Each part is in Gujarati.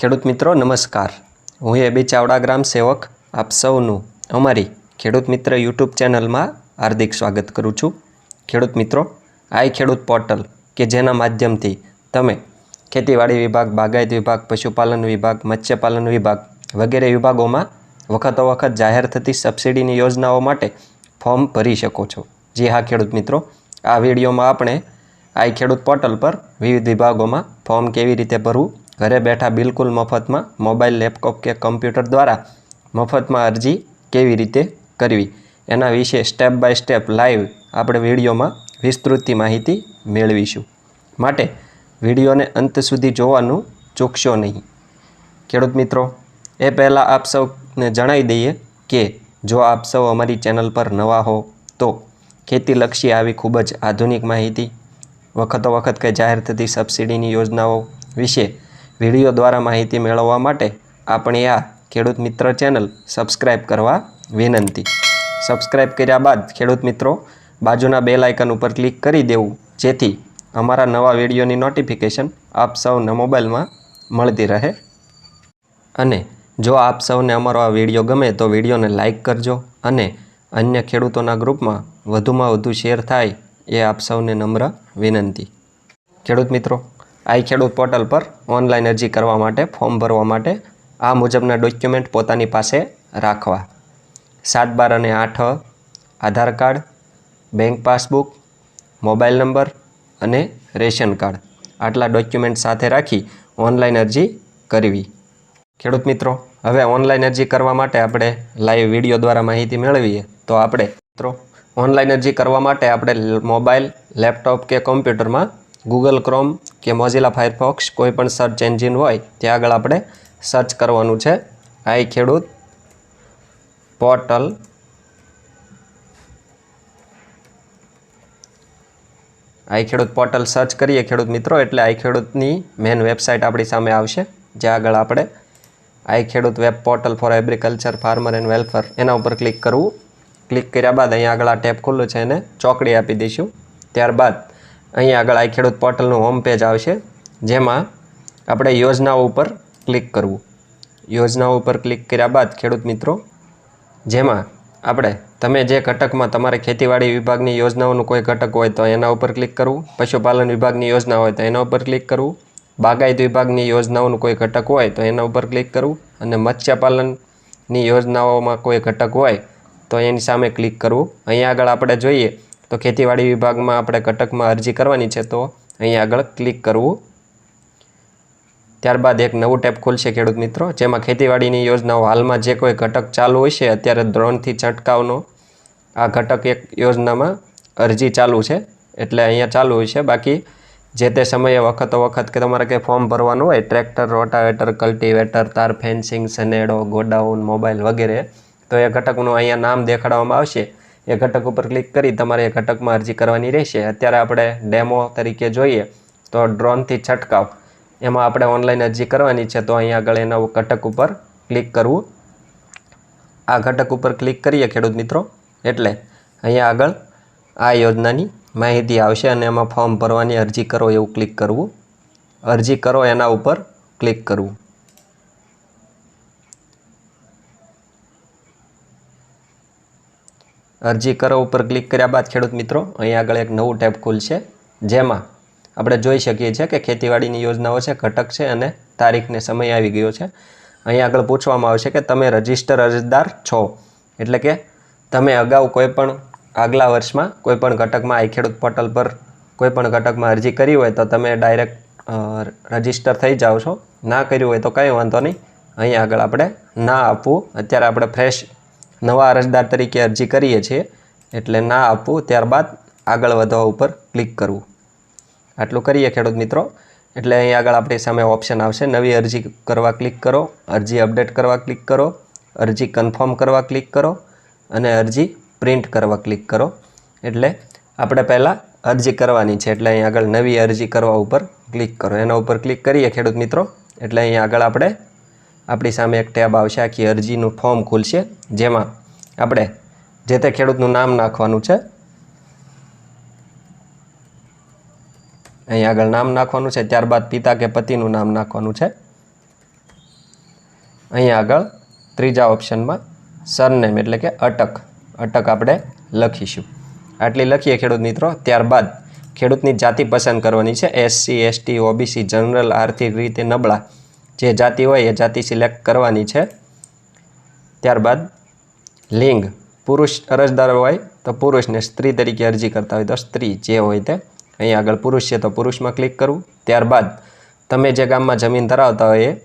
ખેડૂત મિત્રો, નમસ્કાર. હું એબી ચાવડા ગ્રામ સેવક, આપ સૌનું અમારી ખેડૂત મિત્ર યુટ્યુબ ચેનલમાં હાર્દિક સ્વાગત કરું છું. ખેડૂત મિત્રો, આઈ ખેડૂત પોર્ટલ કે જેના માધ્યમથી તમે ખેતીવાડી વિભાગ, બાગાયત વિભાગ, પશુપાલન વિભાગ, મત્સ્યપાલન વિભાગ વગેરે વિભાગોમાં વખતો વખત જાહેર થતી સબસિડીની યોજનાઓ માટે ફોર્મ ભરી શકો છો. જી હા, ખેડૂત મિત્રો, આ વિડીયોમાં આપણે આઈ ખેડૂત પોર્ટલ પર વિવિધ વિભાગોમાં ફોર્મ કેવી રીતે ભરવું ઘરે બેઠા બિલકુલ મફતમાં મોબાઈલ, લેપટોપ કે કમ્પ્યુટર દ્વારા મફતમાં અરજી કેવી રીતે કરવી? એના વિશે સ્ટેપ બાય સ્ટેપ લાઈવ આપણે વિડીયોમાં વિસ્તૃતથી માહિતી મેળવીશું. માટે વિડીયોને અંત સુધી જોવાનું ચૂકશો નહીં. ખેડૂત મિત્રો, એ પહેલાં આપ સૌને જણાવી દઈએ કે જો આપ સૌ અમારી ચેનલ પર નવા હો, તો ખેતીલક્ષી આવી ખૂબ જ આધુનિક માહિતી. વખતો વખત કે જાહેર થતી સબસિડીની યોજનાઓ વિશે વીડિયો દ્વારા માહિતી મેળવવા માટે આપણી આ ખેડૂત મિત્ર ચેનલ સબસ્ક્રાઈબ કરવા વિનંતી. સબસ્ક્રાઈબ કર્યા બાદ ખેડૂત મિત્રો બાજુના બેલ આઇકન ઉપર ક્લિક કરી દેવું, જેથી અમારા નવા વિડીયોની નોટિફિકેશન આપ સૌના મોબાઈલમાં મળતી રહે. અને જો આપ સૌને અમારો આ વીડિયો ગમે તો વિડીયોને લાઇક કરજો અને અન્ય ખેડૂતોના ગ્રુપમાં વધુમાં વધુ શેર થાય એ આપ સૌને નમ્ર વિનંતી. ખેડૂત મિત્રો આઈ ખેડૂત પોર્ટલ પર ઓનલાઈન અરજી કરવા માટે, ફોર્મ ભરવા માટે આ મુજબના ડોક્યુમેન્ટ પોતાની પાસે રાખવા. સાત બાર અને આઠ, Aadhaar card, bank passbook, mobile number અને રેશન કાર્ડ. આટલા ડોક્યુમેન્ટ સાથે રાખી ઓનલાઈન અરજી કરવી. ખેડૂત મિત્રો, હવે ઓનલાઈન અરજી કરવા માટે આપણે લાઈવ વીડિયો દ્વારા માહિતી મેળવીએ, તો આપણે મિત્રો, ઓનલાઈન અરજી કરવા માટે આપણે મોબાઈલ, લેપટોપ કે કોમ્પ્યુટરમાં ગૂગલ ક્રોમ કે મોઝિલા ફાયરફોક્સ કોઈ પણ સર્ચ એન્જિન હોય, ત્યાં આગળ આપણે સર્ચ કરવાનું છે. આઈ ખેડૂત પોર્ટલ આઈ ખેડૂત પોર્ટલ સર્ચ કરીએ, ખેડૂત મિત્રો, એટલે આઈ ખેડૂતની મેન વેબસાઇટ આપણી સામે આવશે. જ્યાં આગળ આપણે I Khedut web portal for agriculture farmer and welfare એના ઉપર ક્લિક કરવું. ક્લિક કર્યા બાદ અહીંયા આગળ આ ટેપ ખુલ્લું છે, એને ચોકડી આપી દઈશું. ત્યારબાદ અહીંયા આગળ આ ખેડૂત પોર્ટલનું હોમ પેજ આવશે, જેમાં આપણે યોજનાઓ ઉપર ક્લિક કરવું. યોજનાઓ ઉપર ક્લિક કર્યા બાદ ખેડૂત મિત્રો, જેમાં આપણે તમે જે ઘટકમાં તમારે ખેતીવાડી વિભાગની યોજનાઓનું કોઈ ઘટક હોય તો એના ઉપર ક્લિક કરવું, પશુપાલન વિભાગની યોજના હોય તો એના ઉપર ક્લિક કરવું, બાગાયત વિભાગની યોજનાઓનું કોઈ ઘટક હોય તો એના ઉપર ક્લિક કરવું, અને મત્સ્યપાલનની યોજનાઓમાં કોઈ ઘટક હોય તો એની સામે ક્લિક કરવું. અહીંયા આગળ આપણે જોઈએ તો ખેતીવાડી વિભાગમાં આપણે ઘટકમાં અરજી કરવાની છે, તો અહીંયા આગળ ક્લિક કરવું. ત્યારબાદ એક નવું ટેપ ખુલશે ખેડૂત મિત્રો, જેમાં ખેતીવાડીની યોજનાઓ હાલમાં જે કોઈ ઘટક ચાલુ હોય છે, અત્યારે દ્રોણથી છંટકાવનો આ ઘટક એક યોજનામાં અરજી ચાલુ છે, એટલે અહીંયા ચાલુ હોય છે. બાકી જે તે સમયે વખતો વખત કે તમારે કંઈ ફોર્મ ભરવાનું હોય, ટ્રેક્ટર, રોટાવેટર, કલ્ટિવેટર, તાર ફેન્સિંગ, સનેડો, ગોડાઉન, મોબાઈલ વગેરે, તો એ ઘટકનું અહીંયા નામ દેખાડવામાં આવશે. એ ઘટક ઉપર ક્લિક કરી તમારે એ ઘટકમાં અરજી કરવાની રહેશે. અત્યારે આપણે ડેમો તરીકે જોઈએ તો ડ્રોનથી છંટકાવ. એમાં આપણે ઓનલાઈન અરજી કરવાની છે તો અહીં આગળ એના ઘટક ઉપર ક્લિક કરવું. આ ઘટક ઉપર ક્લિક કરીએ ખેડૂત મિત્રો. એટલે અહીંયા આગળ આ યોજનાની માહિતી આવશે અને એમાં ફોર્મ ભરવાની અરજી કરો એવું ક્લિક કરવું. અરજી કરો એના ઉપર ક્લિક કરવું. અરજી કરો ઉપર ક્લિક કર્યા બાદ ખેડૂત મિત્રો અહીંયા આગળ એક નવું ટેબ ખુલશે, જેમાં આપણે જોઈ શકીએ છીએ કે ખેતીવાડીની યોજનાઓ છે, ઘટક છે અને તારીખને સમય આવી ગયો છે. અહીંયા આગળ પૂછવામાં આવશે કે તમે રજિસ્ટર અરજદાર છો, એટલે કે તમે અગાઉ કોઈ પણ આગલા વર્ષમાં કોઈપણ ઘટકમાં આઈ ખેડૂત પોર્ટલ પર કોઈપણ ઘટકમાં અરજી કરી હોય તો તમે ડાયરેક્ટ રજિસ્ટર થઈ જાઓ છો. ના કર્યું હોય તો કંઈ વાંધો નહીં. અહીંયા આગળ આપણે ના આપવું. અત્યારે આપણે ફ્રેશ નવા અરજદાર તરીકે અરજી કરીએ છીએ, એટલે ના આપવું, ત્યારબાદ આગળ વધવા ઉપર ક્લિક કરવું. આટલું કરીએ ખેડૂત મિત્રો. એટલે અહીં આગળ આપણી સામે ઓપ્શન આવશે, નવી અરજી કરવા ક્લિક કરો, અરજી અપડેટ કરવા ક્લિક કરો, અરજી કન્ફર્મ કરવા ક્લિક કરો, અને અરજી પ્રિન્ટ કરવા ક્લિક કરો. એટલે આપણે પહેલાં અરજી કરવાની છે, એટલે અહીં આગળ નવી અરજી કરવા ઉપર ક્લિક કરો. એના ઉપર ક્લિક કરીએ ખેડૂત મિત્રો. એટલે અહીં આગળ આપણે આપણી સામે એક ટેબ આવશે, આખી અરજીનું ફોર્મ ખુલશે, જેમાં આપણે જે તે ખેડૂતનું નામ નાખવાનું છે, અહીં આગળ નામ નાખવાનું છે, ત્યારબાદ પિતા કે પતિનું નામ નાખવાનું છે. અહીંયા આગળ ત્રીજા ઓપ્શનમાં સરનેમ એટલે કે અટક અટક આપણે લખીશું. આટલી લખીએ ખેડૂત મિત્રો, ત્યારબાદ ખેડૂતની જાતિ પસંદ કરવાની છે એસસી એસટી ઓબીસી જનરલ આર્થિક રીતે નબળા. જે જાતિ હોય એ જાતિ સિલેક્ટ કરવાની છે. ત્યારબાદ લિંગ, પુરુષ અરજદાર હોય તો પુરુષને સ્ત્રી તરીકે અરજી કરતા હોય તો સ્ત્રી જે હોય તે અહીંયા આગળ પુરુષ છે તો પુરુષમાં ક્લિક કરવું. ત્યારબાદ તમે જે ગામમાં જમીન ધરાવતા હોય એ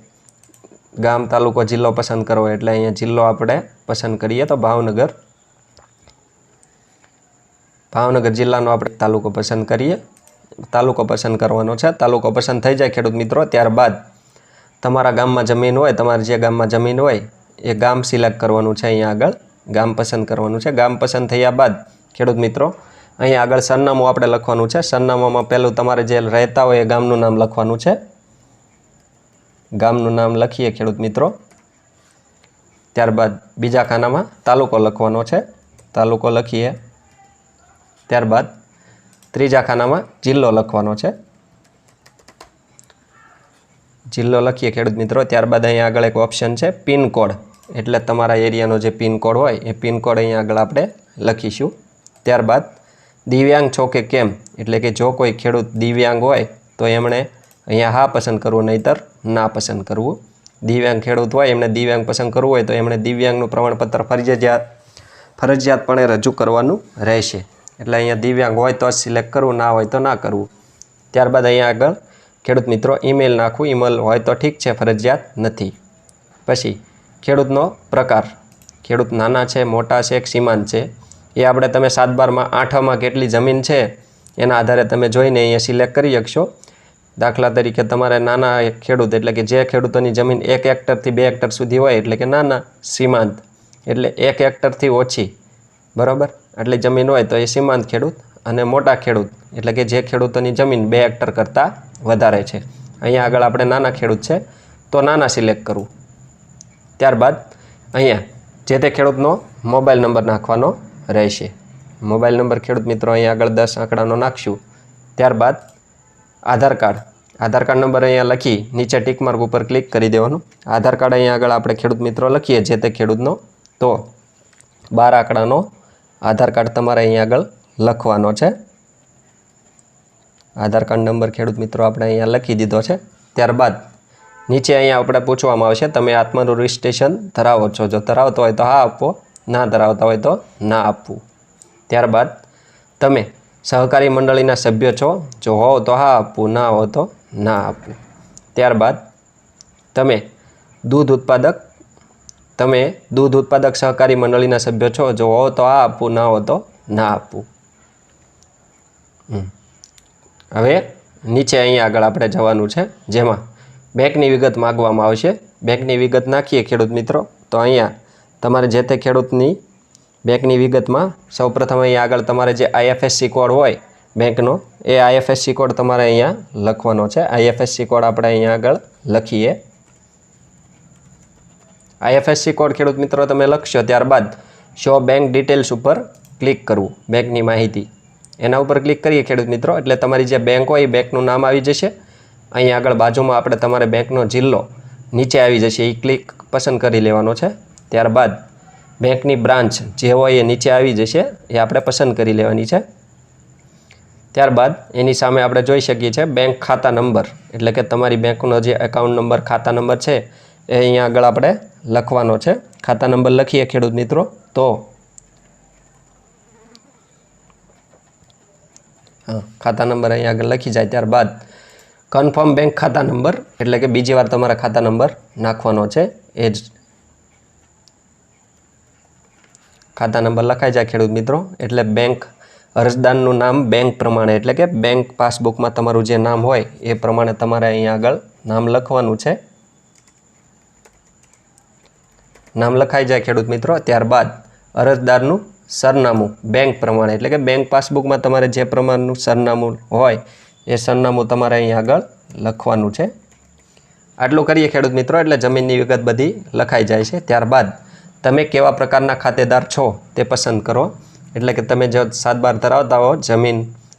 ગામ, તાલુકો, જિલ્લો પસંદ કરવો એટલે અહીંયા જિલ્લો આપણે પસંદ કરીએ તો ભાવનગર. ભાવનગર જિલ્લાનો આપણે તાલુકો પસંદ કરીએ. તાલુકો પસંદ કરવાનો છે. તાલુકો પસંદ થઈ જાય ખેડૂત મિત્રો. ત્યારબાદ તમારા ગામમાં જમીન હોય, તમારે જે ગામમાં જમીન હોય, એ ગામ સિલેક્ટ કરવાનું છે અહીંયા આગળ. ગામ પસંદ કરવાનું છે. ગામ પસંદ થયા બાદ, ખેડૂત મિત્રો, અહીંયા આગળ સરનામું આપણે લખવાનું છે. સરનામામાં પહેલું તમારે જે રહેતા હોય એ ગામનું નામ લખવાનું છે. ગામનું નામ લખીએ ખેડૂત મિત્રો. ત્યારબાદ બીજા ખાનામાં તાલુકો લખવાનો છે. તાલુકો લખીએ. ત્યારબાદ ત્રીજા ખાનામાં જિલ્લો લખવાનો છે. જિલ્લો લખીએ ખેડૂત મિત્રો. ત્યારબાદ અહીંયા આગળ એક ઓપ્શન છે પિનકોડ એટલે તમારા એરિયાનો જે પિનકોડ હોય, એ પિનકોડ અહીંયા આગળ આપણે લખીશું. ત્યારબાદ, દિવ્યાંગ છો કે કેમ? એટલે કે જો કોઈ ખેડૂત દિવ્યાંગ હોય, તો એમણે અહીંયા હા પસંદ કરવું, નહીતર ના પસંદ કરવું. દિવ્યાંગ ખેડૂત હોય, એમણે દિવ્યાંગ પસંદ કરવું હોય, તો એમણે દિવ્યાંગનું પ્રમાણપત્ર ફરજિયાત, ફરજિયાતપણે રજૂ કરવાનું રહેશે. એટલે અહીંયા દિવ્યાંગ હોય તો સિલેક્ટ કરવું, ના હોય તો ના કરવું. ત્યારબાદ અહીંયા આગળ ખેડૂત મિત્રો ઈમેલ નાખવું ઈમેલ હોય તો ઠીક છે, ફરજિયાત નથી. પછી, ખેડૂતનો પ્રકાર. ખેડૂત નાના છે, મોટા છે કે સીમાંત છે. એ આપણે તમે સાત બારમાં આઠમાં કેટલી જમીન છે, એના આધારે તમે જોઈને અહીંયા સિલેક્ટ કરી શકશો. દાખલા તરીકે તમારે નાના એક ખેડૂત, એટલે કે જે ખેડૂતોની જમીન એક હેક્ટરથી બે હેક્ટર સુધી હોય, એટલે કે નાના સીમાંત એટલે એક હેક્ટરથી ઓછી. બરાબર? આટલી જમીન હોય તો એ સીમાંત ખેડૂત અને મોટા ખેડૂત. એટલે કે જે ખેડૂતોની જમીન બે હેક્ટર કરતાં વધારે છે. અહીંયા આગળ આપણે નાના ખેડૂત છે, તો નાના સિલેક્ટ કરવું ત્યારબાદ અહીંયા જે તે ખેડૂતનો મોબાઈલ નંબર નાખવાનો રહેશે. મોબાઈલ નંબર ખેડૂત મિત્રો અહીંયા આગળ દસ આંકડાનો નાખશું. ત્યારબાદ Aadhaar card. Aadhaar card number અહીંયા લખી નીચે ટીક માર્ક ઉપર ક્લિક કરી દેવાનું. આધાર કાર્ડ અહીંયા આગળ આપણે ખેડૂત મિત્રો લખીએ જે તે ખેડૂતનો. તો બાર આંકડાનો આધાર કાર્ડ તમારે અહીંયા આગળ લખવાનો છે. આધાર કાર્ડ નંબર ખેડૂત મિત્રો આપણે અહીંયા લખી દીધો છે. ત્યારબાદ નીચે અહીંયા આપણે પૂછવામાં આવશે, તમે આત્માનું રજિસ્ટ્રેશન ધરાવો છો. જો ધરાવતો હોય તો હા આપવો, ના ધરાવતા હોય તો ના આપવું. ત્યારબાદ તમે સહકારી મંડળીના સભ્ય છો, જો હોવ તો હા આપવું, ના હો તો ના આપવું. ત્યારબાદ તમે દૂધ ઉત્પાદક, તમે દૂધ ઉત્પાદક સહકારી મંડળીના સભ્ય છો, જો હો તો હા આપવું, ના હો તો ના આપવું. હમ. હવે નીચે અહીંયા આગળ આપણે જવાનું છે, જેમાં બેંકની વિગત માગવામાં આવશે. બેંકની વિગત નાખીએ ખેડૂત મિત્રો. તો અહીંયા તમારે જે તે ખેડૂતની બેંકની વિગતમાં સૌપ્રથમ અહીંયા આગળ તમારે જે આઈએફએસસી કોડ હોય બેંકનો એ આઈએફએસસી કોડ તમારે અહીંયા લખવાનો છે. આઈએફએસસી કોડ આપણે અહીંયા આગળ લખીએ. આઈએફએસસી કોડ ખેડૂત મિત્રો તમે લખશો ત્યારબાદ શો બેંક ડિટેલ્સ ઉપર ક્લિક કરવું બેંકની માહિતી. એના ઉપર ક્લિક કરીએ ખેડૂત મિત્રો. એટલે તમારી જે બેંક હોય એ બેંકનું નામ આવી જશે. અહીંયા આગળ બાજુમાં આપણે તમારે બેંકનો જિલ્લો નીચે આવી જશે. એ ક્લિક પસંદ કરી લેવાનો છે. ત્યારબાદ બેંકની બ્રાન્ચ જે હોય એ નીચે આવી જશે. એ આપણે પસંદ કરી લેવાની છે. ત્યારબાદ એની સામે આપણે જોઈ શકીએ છીએ બેંક ખાતા નંબર એટલે કે તમારી બેંકનો જે એકાઉન્ટ નંબર ખાતા નંબર છે, એ અહીંયા આગળ આપણે લખવાનો છે. ખાતા નંબર લખીએ ખેડૂત મિત્રો. તો હા, ખાતા નંબર અહીંયા આગળ લખી જાય ત્યારબાદ કન્ફર્મ બેંક ખાતા નંબર, એટલે કે બીજી વાર તમારા ખાતા નંબર નાખવાનો છે, એ જ ખાતા નંબર લખાઈ જાય ખેડૂત મિત્રો, એટલે બેંક અરજદારનું નામ બેંક પ્રમાણે, એટલે કે બેંક પાસબુકમાં તમારું જે નામ હોય, એ પ્રમાણે તમારે અહીંયા આગળ નામ લખવાનું છે. નામ લખાઈ જાય ખેડૂત મિત્રો, ત્યારબાદ અરજદારનું સરનામું બેંક પ્રમાણે. એટલે કે બેંક પાસબુકમાં તમારે જે પ્રમાણનું સરનામું હોય, એ સરનામું તમારે અહીં આગળ લખવાનું છે. આટલું કરીએ ખેડૂત મિત્રો, એટલે જમીનની વિગત બધી લખાઈ જાય છે. ત્યારબાદ તમે કેવા પ્રકારના ખાતેદાર છો તે પસંદ કરો. એટલે કે તમે જો સાત બાર ધરાવતા હો, જમીન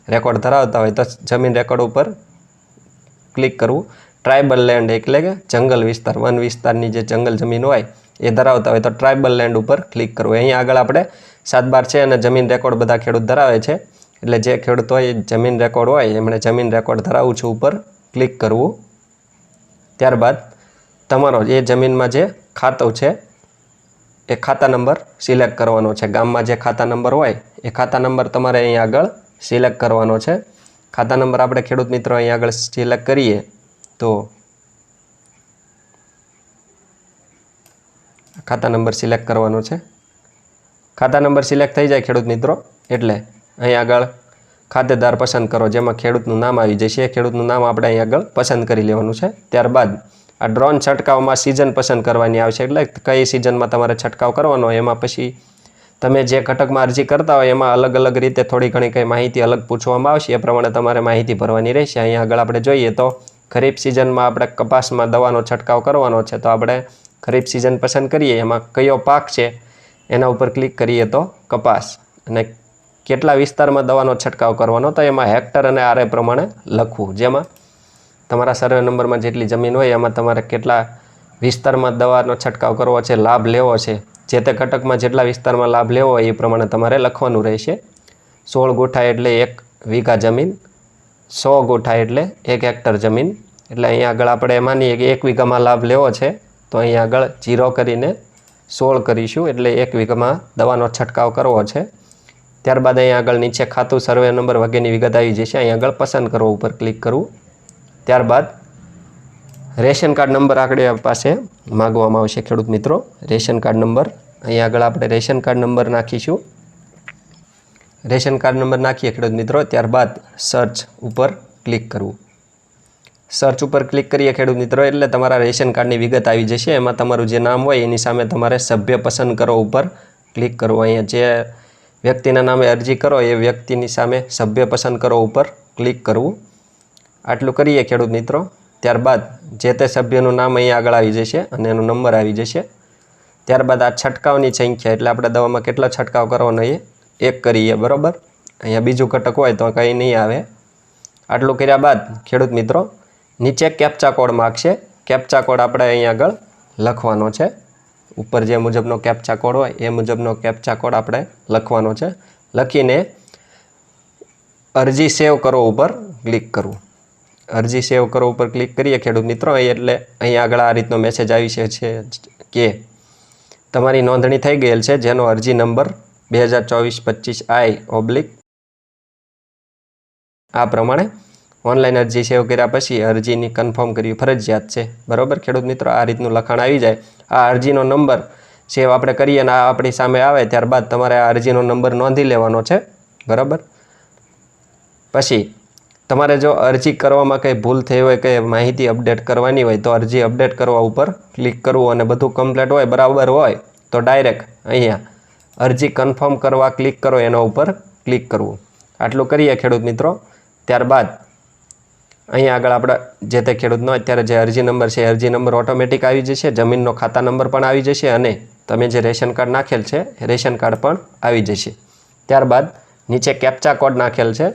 રેકોર્ડ ધરાવતા હોય, તો જમીન રેકોર્ડ ઉપર ક્લિક કરવું. ટ્રાઇબલ લેન્ડ એટલે કે જંગલ વિસ્તાર, વન વિસ્તારની જે જંગલ જમીન હોય, એ ધરાવતા હોય, તો ટ્રાઇબલ લેન્ડ ઉપર ક્લિક કરવું. અહીં આગળ આપણે સાત બાર છે અને જમીન રેકોર્ડ બધા ખેડૂત ધરાવે છે. એટલે જે ખેડૂત હોય, જમીન રેકોર્ડ હોય, એમણે જમીન રેકોર્ડ ધરાવું છું ઉપર ક્લિક કરવું. ત્યારબાદ તમારો એ જમીનમાં જે ખાતો છે, એ ખાતા નંબર સિલેક્ટ કરવાનો છે. ગામમાં જે ખાતા નંબર હોય, એ ખાતા નંબર તમારે અહીં આગળ સિલેક્ટ કરવાનો છે. ખાતા નંબર આપણે ખેડૂત મિત્રો અહીં આગળ સિલેક્ટ કરીએ, તો ખાતા નંબર સિલેક્ટ કરવાનો છે. ખાતા નંબર સિલેક્ટ થઈ જાય ખેડૂત મિત્રો. એટલે અહીં આગળ ખાતેદાર પસંદ કરો, જેમાં ખેડૂતનું નામ આવી જશે. ખેડૂતનું નામ આપણે અહીં આગળ પસંદ કરી લેવાનું છે. ત્યારબાદ આ ડ્રોન છંટકાવમાં સિઝન પસંદ કરવાની આવશે. એટલે કઈ સિઝનમાં તમારે છંટકાવ કરવાનો એમાં પછી તમે જે ઘટકમાં અરજી કરતા હોય એમાં અલગ અલગ રીતે થોડી ઘણી કંઈ માહિતી અલગ પૂછવામાં આવશે. એ પ્રમાણે તમારે માહિતી ભરવાની રહેશે. અહીંયા આગળ આપણે જોઈએ તો ખરીફ સિઝનમાં આપણે કપાસમાં દવાનો છંટકાવ કરવાનો છે. તો આપણે ખરીફ સિઝન પસંદ કરીએ. એમાં કયો પાક છે? એના ઉપર ક્લિક કરીએ તો કપાસ. અને કેટલા વિસ્તારમાં દવાનો છંટકાવ કરવાનો તો એમાં હેક્ટર અને આરે પ્રમાણે લખવું. જેમાં તમારા સર્વે નંબરમાં જેટલી જમીન હોય, એમાં તમારે કેટલા વિસ્તારમાં દવાનો છંટકાવ કરવો છે, લાભ લેવો છે, જે તે ઘટકમાં જેટલા વિસ્તારમાં લાભ લેવો હોય એ પ્રમાણે તમારે લખવાનું રહેશે. સોળ ગોઠા એટલે એક વીઘા જમીન, સો ગોઠા એટલે એક હેક્ટર જમીન. એટલે અહીંયા આગળ આપણે માનીએ કે એક વીઘામાં લાભ લેવો છે, તો અહીંયા આગળ જીરો કરીને સોળ કરીશું એટલે એક વીઘામાં દવાનો છંટકાવ કરવો છે. ત્યારબાદ અહીંયા આગળ નીચે ખાતું સર્વે નંબર વગેરેની વિગત આવી જશે. અહીંયા આગળ પસંદ કરવો ઉપર ક્લિક કરવું. ત્યારબાદ રેશન કાર્ડ નંબર આગળ પાસે માગવામાં આવશે ખેડૂત મિત્રો. રેશન કાર્ડ નંબર અહીં આગળ આપણે રેશન કાર્ડ નંબર નાખીશું. રેશન કાર્ડ નંબર નાખીએ ખેડૂત મિત્રો. ત્યારબાદ સર્ચ ઉપર ક્લિક કરવું. સર્ચ ઉપર ક્લિક કરીએ ખેડૂત મિત્રો, એટલે તમારા રેશન કાર્ડની વિગત આવી જશે. એમાં તમારું જે નામ હોય એની સામે તમારે સભ્ય પસંદ કરો ઉપર ક્લિક કરવું અહીંયા જે વ્યક્તિના નામે અરજી કરો, એ વ્યક્તિની સામે સભ્ય પસંદ કરો ઉપર ક્લિક કરવું. આટલું કરીએ ખેડૂત મિત્રો. ત્યારબાદ જે તે સભ્યનું નામ અહીંયા આગળ આવી જશે અને એનો નંબર આવી જશે. ત્યારબાદ આ છંટકાવની સંખ્યા, એટલે આપણે દવામાં કેટલો છંટકાવ કરવાનો એ એક કરીએ, બરાબર? અહીંયા બીજું ઘટક હોય તો કંઈ નહીં આવે. આટલું કર્યા બાદ ખેડૂત મિત્રો નીચે કેપ્ચા કોડ માગશે કેપ્ચા કોડ આપણે અહીં આગળ લખવાનો છે. ઉપર જે મુજબનો કેપ્ચા કોડ હોય, એ મુજબનો કેપ્ચા કોડ આપણે લખવાનો છે. લખીને અરજી સેવ કરો ઉપર ક્લિક કરવું. અરજી સેવ કરો ઉપર ક્લિક કરીએ ખેડૂત મિત્રો એટલે અહીં આગળ આ રીતનો મેસેજ આવી છે કે તમારી નોંધણી થઈ ગયેલ છે, જેનો અરજી નંબર બે હજાર ચોવીસ પચીસ આઈ ઓબ્લિક આ પ્રમાણે ઓનલાઈન અરજી સેવ કર્યા પછી અરજીની કન્ફર્મ કરવી ફરજિયાત છે. બરાબર? ખેડૂત મિત્રો, આ રીતનું લખાણ આવી જાય. આ અરજીનો નંબર સેવ આપણે કરીએ અને આ આપણી સામે આવે ત્યારબાદ તમારે આ અરજીનો નંબર નોંધી લેવાનો છે. બરાબર? પછી, તમારે જો અરજી કરવામાં કંઈ ભૂલ થઈ હોય કે માહિતી અપડેટ કરવાની હોય, તો અરજી અપડેટ કરવા ઉપર ક્લિક કરવું અને બધું કમ્પ્લીટ હોય, બરાબર હોય, તો ડાયરેક્ટ અહીંયા અરજી કન્ફર્મ કરવા ક્લિક કરો, એના ઉપર ક્લિક કરવું. આટલું કરીએ ખેડૂત મિત્રો. ત્યારબાદ અહીંયા આગળ આપણે જે તે ખેડૂતનો અત્યારે જે અરજી નંબર છે અરજી નંબર ઓટોમેટિક આવી જશે, જમીનનો ખાતા નંબર પણ આવી જશે અને તમે જે રેશન કાર્ડ નાખેલ છે, રેશન કાર્ડ પણ આવી જશે. ત્યારબાદ નીચે કેપ્ચા કોડ નાખેલ છે.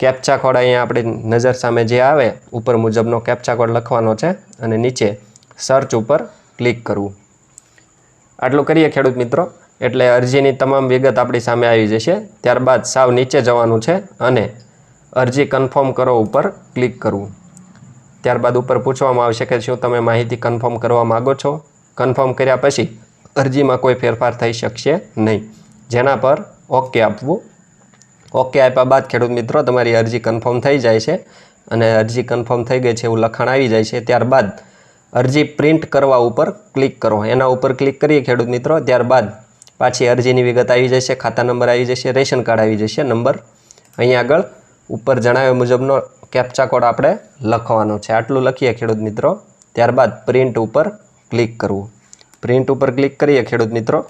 કેપ્ચા કોડ અહીંયા આપણી નજર સામે જે આવે, ઉપર મુજબનો કેપ્ચા કોડ લખવાનો છે અને નીચે સર્ચ ઉપર ક્લિક કરવું. આટલું કરીએ ખેડૂત મિત્રો. એટલે અરજીની તમામ વિગત આપણી સામે આવી જશે. ત્યારબાદ સાવ નીચે જવાનું છે અને અરજી કન્ફર્મ કરો ઉપર ક્લિક કરવું. ત્યારબાદ ઉપર પૂછવામાં આવશે કે શું તમે માહિતી કન્ફર્મ કરવા માગો છો? કન્ફર્મ કર્યા પછી અરજીમાં કોઈ ફેરફાર થઈ શકશે નહીં. જેના પર ઓકે આપવું. ઓકે આપ્યા બાદ ખેડૂત મિત્રો, તમારી અરજી કન્ફર્મ થઈ જાય છે અને અરજી કન્ફર્મ થઈ ગઈ છે એવું લખાણ આવી જાય છે. ત્યારબાદ અરજી પ્રિન્ટ કરવા ઉપર ક્લિક કરો. એના ઉપર ક્લિક કરીએ ખેડૂત મિત્રો, ત્યારબાદ પાછી અરજીની વિગત આવી જશે, ખાતા નંબર આવી જશે, રેશન કાર્ડ આવી જશે, નંબર. અહીં આગળ ઉપર જણાવ્યા મુજબનો કેપ્ચા કોડ આપણે લખવાનો છે. આટલું લખીએ ખેડૂત મિત્રો. ત્યારબાદ પ્રિન્ટ ઉપર ક્લિક કરવું. પ્રિન્ટ ઉપર ક્લિક કરીએ ખેડૂત મિત્રો.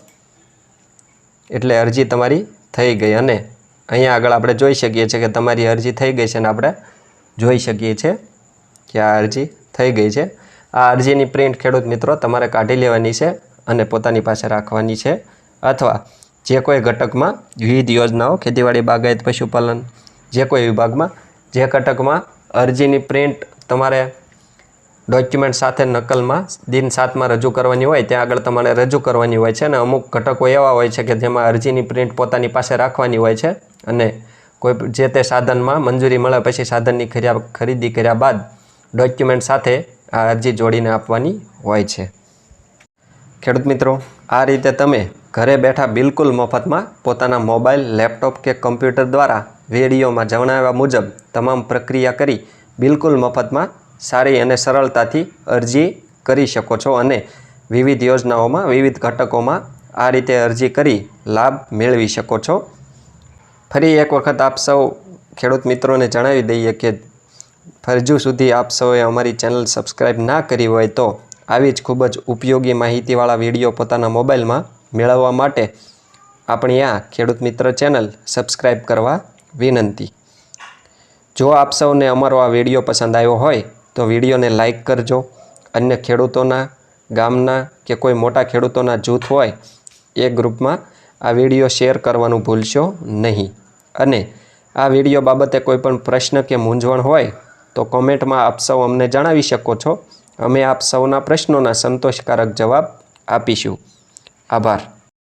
એટલે અરજી તમારી થઈ ગઈ અને અહીંયા આગળ આપણે જોઈ શકીએ છીએ કે તમારી અરજી થઈ ગઈ છે અને આપણે જોઈ શકીએ છીએ કે આ અરજી થઈ ગઈ છે. આ અરજીની પ્રિન્ટ ખેડૂત મિત્રો તમારે કાઢી લેવાની છે અને પોતાની પાસે રાખવાની છે. અથવા જે કોઈ ઘટકમાં વિવિધ યોજનાઓ, ખેતીવાડી, બાગાયત, પશુપાલન જે કોઈ વિભાગમાં, જે ઘટકમાં અરજીની પ્રિન્ટ તમારે ડોક્યુમેન્ટ સાથે નકલમાં દિન સાતમાં રજૂ કરવાની હોય, ત્યાં આગળ તમારે રજૂ કરવાની હોય છે અને અમુક ઘટકો એવા હોય છે કે જેમાં અરજીની પ્રિન્ટ પોતાની પાસે રાખવાની હોય છે અને કોઈ જે તે સાધનમાં મંજૂરી મળે પછી સાધનની ખર્યા ખરીદી કર્યા બાદ ડોક્યુમેન્ટ સાથે આ અરજી જોડીને આપવાની હોય છે. ખેડૂત મિત્રો, આ રીતે તમે ઘરે બેઠા બિલકુલ મફતમાં પોતાના મોબાઈલ, લેપટોપ કે કમ્પ્યુટર દ્વારા વિડીયોમાં જણાવ્યા મુજબ તમામ પ્રક્રિયા કરી બિલકુલ મફતમાં સારી અને સરળતાથી અરજી કરી શકો છો અને વિવિધ યોજનાઓમાં, વિવિધ ઘટકોમાં આ રીતે અરજી કરી લાભ મેળવી શકો છો. ફરી એક વખત આપ સૌ ખેડૂત મિત્રોને જણાવી દઈએ કે ફરજુ સુધી આપ સૌએ અમારી ચેનલ સબસ્ક્રાઈબ ના કરી હોય તો આવી જ ખૂબ જ ઉપયોગી માહિતીવાળા વીડિયો પોતાના મોબાઈલમાં મેળવવા માટે આપણી આ ખેડૂત મિત્ર ચેનલ સબસ્ક્રાઈબ કરવા વિનંતી. જો આપ સૌને અમારો આ વીડિયો પસંદ આવ્યો હોય, તો વિડીયોને લાઈક કરજો. અન્ય ખેડૂતોના ગામના કે કોઈ મોટા ખેડૂતોના જૂથ હોય, એ ગ્રુપમાં આ વીડિયો શેર કરવાનું ભૂલશો નહીં. અને આ વીડિયો બાબતે કોઈ પણ પ્રશ્ન કે મૂંઝવણ હોય, તો કોમેન્ટમાં આપ સૌ અમને જણાવી શકો છો. અમે આપ સૌના પ્રશ્નોના સંતોષકારક જવાબ આપીશું. આભાર.